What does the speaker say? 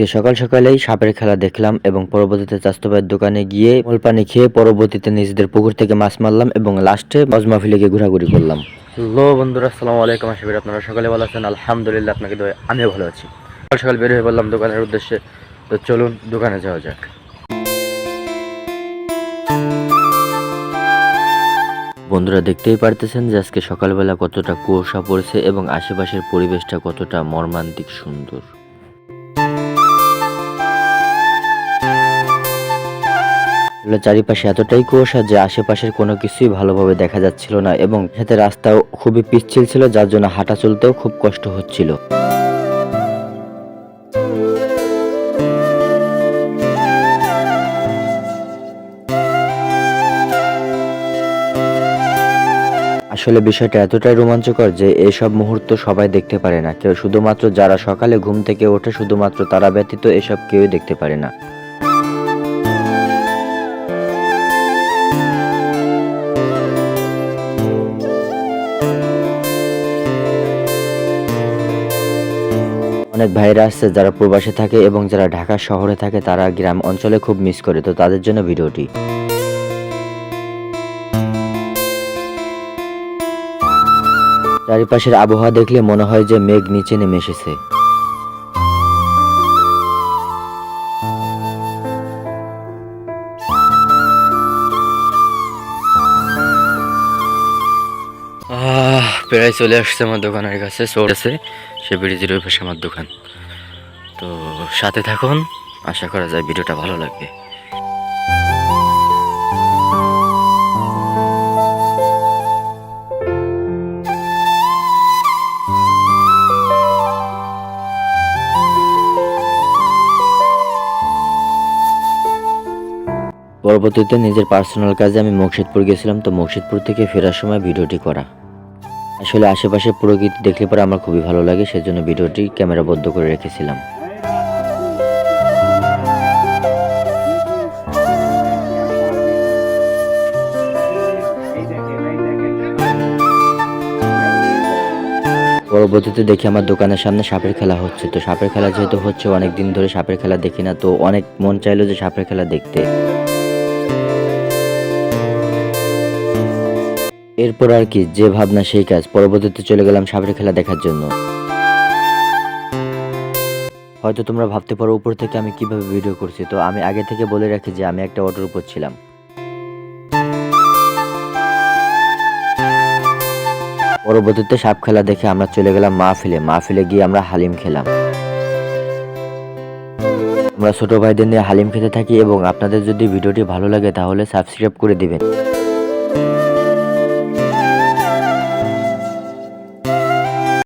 আজকে সকাল সকালেই সাপের খেলা দেখলাম এবং পরবর্তীতে চাস্তবাইয়ের দোকানে গিয়ে মোল পানি খেয়ে পরবর্তীতে নিজেদের পুকুর থেকে মাছ মারলাম এবং লাস্টে মজমা ফিলে গিয়ে ঘোরাঘুরি করলাম। হ্যালো বন্ধুরা আসসালামু আলাইকুম। আশা করি আপনারা সকালে ভালো আছেন। আলহামদুলিল্লাহ আপনাকে দোয়া আমিও ভালো আছি। সকাল সকাল বের হয়ে বললাম দোকানের উদ্দেশ্যে। তো চলুন দোকানে যাওয়া যাক। বন্ধুরা দেখতেই পারতেছেন যে আজকে সকালবেলা কতটা কুয়াশা পড়েছে এবং আশেপাশের পরিবেশটা কতটা মর্মান্তিক সুন্দর। চারিপাশে এতটাই কুয়াশা যে আশেপাশের কোনো কিছুই ভালোভাবে দেখা যাচ্ছিল না এবং সাথে রাস্তাও খুবই পিচ্ছিল ছিল, যার জন্য হাঁটা চলতেও খুব কষ্ট হচ্ছিল। আসলে বিষয়টা এতটাই রোমাঞ্চকর যে এসব মুহূর্ত সবাই দেখতে পারে না। কেউ শুধুমাত্র যারা সকালে ঘুম থেকে ওঠে, শুধুমাত্র তারা ব্যতীত এসব কেউই দেখতে পারে না। অনেক ভাইরা আছে যারা প্রবাসে থাকে এবং যারা ঢাকা শহরে থাকে, তারা গ্রাম অঞ্চলে খুব মিস করে। তো তাদের জন্য ভিডিওটি। চারিপাশের আবহাওয়া দেখলে মনে হয় যে মেঘ নিচে নেমে এসেছে। প্রায় চলে আসছে আমার দোকানের কাছে চলেছে সে ব্রিজের ওই পাশে আমার দোকান। তো সাথে থাকুন, আশা করা যায় ভিডিওটা ভালো লাগবে। পরবর্তীতে নিজের পার্সোনাল কাজে আমি মুর্শিদপুর গেছিলাম, তো মুর্শিদপুর থেকে ফেরার সময় ভিডিওটি করা। আসলে আশেপাশে প্রকৃতি দেখলে পরে আমার খুবই ভালো লাগে, সেজন্য ভিডিওটি ক্যামেরা বদ্ধ করে রেখেছিলাম। পরবর্তীতে দেখি আমার দোকানের সামনে সাপের খেলা হচ্ছে। তো সাপের খেলা যেহেতু হচ্ছে অনেক দিন ধরে সাপের খেলা দেখি না, তো অনেক মন চাইলো যে সাপের খেলা দেখতে। এরপর আর কি, যে ভাবনা সেই কাজ। পরবর্তীতে চলে গেলাম সাপের খেলা দেখার জন্য। হয়তো তোমরা ভাবতে পারো, উপর থেকে আমি কীভাবে ভিডিও করছি। তো আমি আগে থেকে বলে রাখি যে আমি একটা অটোর উপর ছিলাম। পরবর্তীতে সাপ খেলা দেখে আমরা চলে গেলাম মাহফিলে। মাহফিলে গিয়ে আমরা হালিম খেলাম। আমরা ছোট ভাইদের নিয়ে হালিম খেতে থাকি এবং আপনাদের যদি ভিডিওটি ভালো লাগে তাহলে সাবস্ক্রাইব করে দিবেন।